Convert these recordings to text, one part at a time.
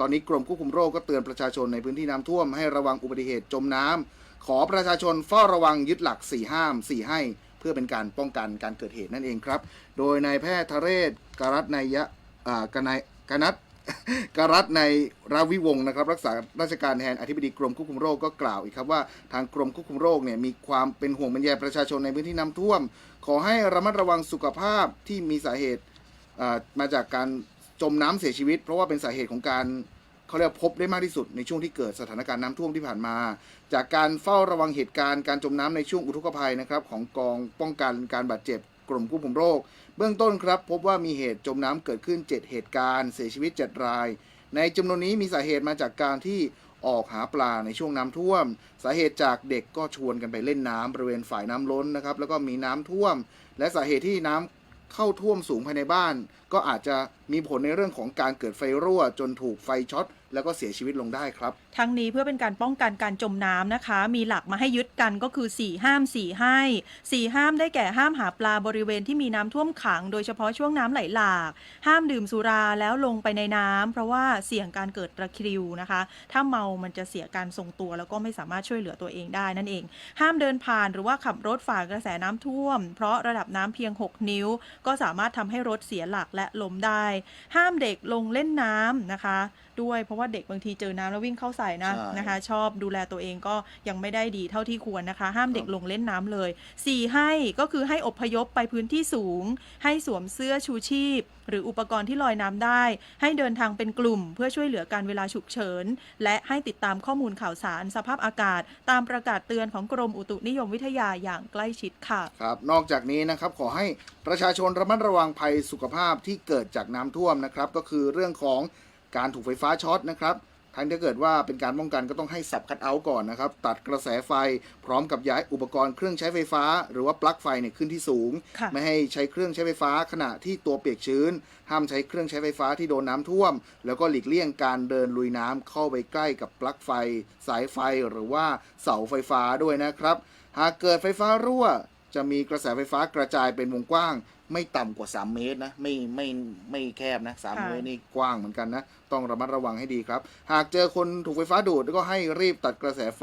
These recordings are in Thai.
ตอนนี้กรมควบคุมโรคก็เตือนประชาชนในพื้นที่น้ำท่วมให้ระวังอุบัติเหตุจมน้ำขอประชาชนเฝ้าระวังยึดหลัก 4 ห้าม 4 ให้ เพื่อเป็นการป้องกันการเกิดเหตุนั่นเองครับ โดยนายแพทย์ทะเรศกรัตนายะกนายกนัทกรัตในราวิวงศ์นะครับรักษาราชการแทนอธิบดีกรมควบคุมโรคก็กล่าวอีกครับว่าทางกรมควบคุมโรคเนี่ยมีความเป็นห่วงเป็นใยประชาชนในพื้นที่น้ำท่วม ขอให้ระมัดระวังสุขภาพที่มีสาเหตุมาจากการ จมน้ำเสียชีวิต เพราะว่าเป็นสาเหตุของการเขาเรียกพบได้มากที่สุดในช่วงที่เกิดสถานการณ์น้ำท่วมที่ผ่านมา จากการเฝ้าระวังเหตุการณ์การจมน้ำในช่วงอุทกภัยนะครับของกองป้องกันการบาดเจ็บกรมควบคุมโรค เบื้องต้นครับ พบว่ามีเหตุจมน้ำเกิดขึ้น 7 เหตุการณ์เสียชีวิต 7 ราย ในจำนวนนี้มีสาเหตุมาจากการที่ออกหาปลาในช่วงน้ำท่วม สาเหตุจากเด็กก็ชวนกันไปเล่นน้ำบริเวณฝ่ายน้ำล้นนะครับแล้วก็มีน้ำท่วม และสาเหตุที่น้ำ เข้าท่วมสูงภายในบ้าน ก็อาจจะมีผลในเรื่องของการเกิดไฟรั่ว จนถูกไฟช็อต แล้วก็เสียชีวิตลงได้ครับ ทั้งนี้เพื่อเป็นการป้องกันการจมน้ำนะคะ มีหลักมาให้ยึดกันก็คือ 4 ห้าม 4 ให้ 4 ห้ามได้แก่ห้ามหาปลาบริเวณที่มีน้ำท่วมขัง โดยเฉพาะช่วงน้ำไหลหลาก ห้ามดื่มสุราแล้วลงไปในน้ำเพราะว่าเสี่ยงการเกิดตะคริวนะคะ ถ้าเมามันจะเสียการทรงตัว แล้วก็ไม่สามารถช่วยเหลือตัวเองได้นั่นเอง ห้ามเดินผ่านหรือว่าขับรถฝ่ากระแสน้ำท่วม เพราะระดับน้ำเพียง 6 นิ้ว ก็สามารถทำให้รถเสียหลักและล้มได้ ห้ามเด็กลงเล่นน้ำนะคะ ด้วยเพราะว่าเด็กบางทีเจอน้ำแล้ววิ่งเข้าใส่นะใช่ นะคะ ชอบดูแลตัวเองก็ยังไม่ได้ดีเท่าที่ควรนะคะ ห้ามเด็กลงเล่นน้ำเลย 4 ให้ก็คือให้อพยพไปพื้นที่สูง ให้สวมเสื้อชูชีพ หรืออุปกรณ์ที่ลอยน้ำได้ ให้เดินทางเป็นกลุ่ม เพื่อช่วยเหลือการเวลาฉุกเฉิน และให้ติดตามข้อมูลข่าวสารสภาพอากาศ ตามประกาศเตือนของกรมอุตุนิยมวิทยาอย่างใกล้ชิดค่ะ ครับนอกจากนี้นะครับขอให้ประชาชนระมัดระวังภัยสุขภาพที่เกิดจากน้ำท่วมนะครับ ก็คือเรื่องของ การถูกไฟฟ้าช็อตนะครับทั้งถ้าเกิดว่าเป็นการป้องกันก็ต้องให้สับคัดเอาท์ก่อนนะครับ ตัดกระแสไฟพร้อมกับย้ายอุปกรณ์เครื่องใช้ไฟฟ้า หรือว่าปลั๊กไฟเนี่ยขึ้นที่สูงค่ะไม่ให้ใช้เครื่องใช้ไฟฟ้าขณะที่ตัวเปียกชื้น ห้ามใช้เครื่องใช้ไฟฟ้าที่โดนน้ำท่วม แล้วก็หลีกเลี่ยงการเดินลุยน้ำเข้าไปใกล้กับปลั๊กไฟ สายไฟหรือว่าเสาไฟฟ้าด้วยนะครับ หากเกิดไฟฟ้ารั่ว จะมีกระแสไฟฟ้ากระจายเป็นวงกว้าง ไม่ต่ำกว่า 3 เมตรนะไม่ไม่ไม่แคบนะ3ค่ะ เมตรนี่กว้างเหมือนกันนะ ต้องระมัดระวังให้ดีครับ หากเจอคนถูกไฟฟ้าดูดก็ให้รีบตัดกระแสไฟ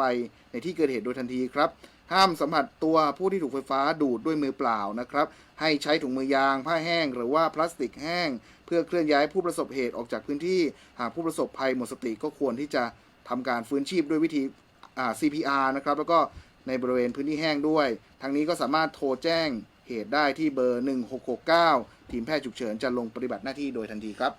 ในที่เกิดเหตุโดยทันทีครับ ห้ามสัมผัสตัวผู้ที่ถูกไฟฟ้าดูดด้วยมือเปล่านะครับ ให้ใช้ถุงมือยาง ผ้าแห้ง หรือว่าพลาสติกแห้ง เพื่อเคลื่อนย้ายผู้ประสบเหตุออกจากพื้นที่ หากผู้ประสบภัยหมดสติก็ควรที่จะทำการฟื้นชีพด้วยวิธีอ่า CPR นะครับ แล้วก็ ในบริเวณพื้นที่แห้งด้วยทางนี้ก็สามารถโทรแจ้งเหตุได้ที่เบอร์ 1669 ทีมแพทย์ฉุกเฉินจะลงปฏิบัติหน้าที่โดยทันทีครับ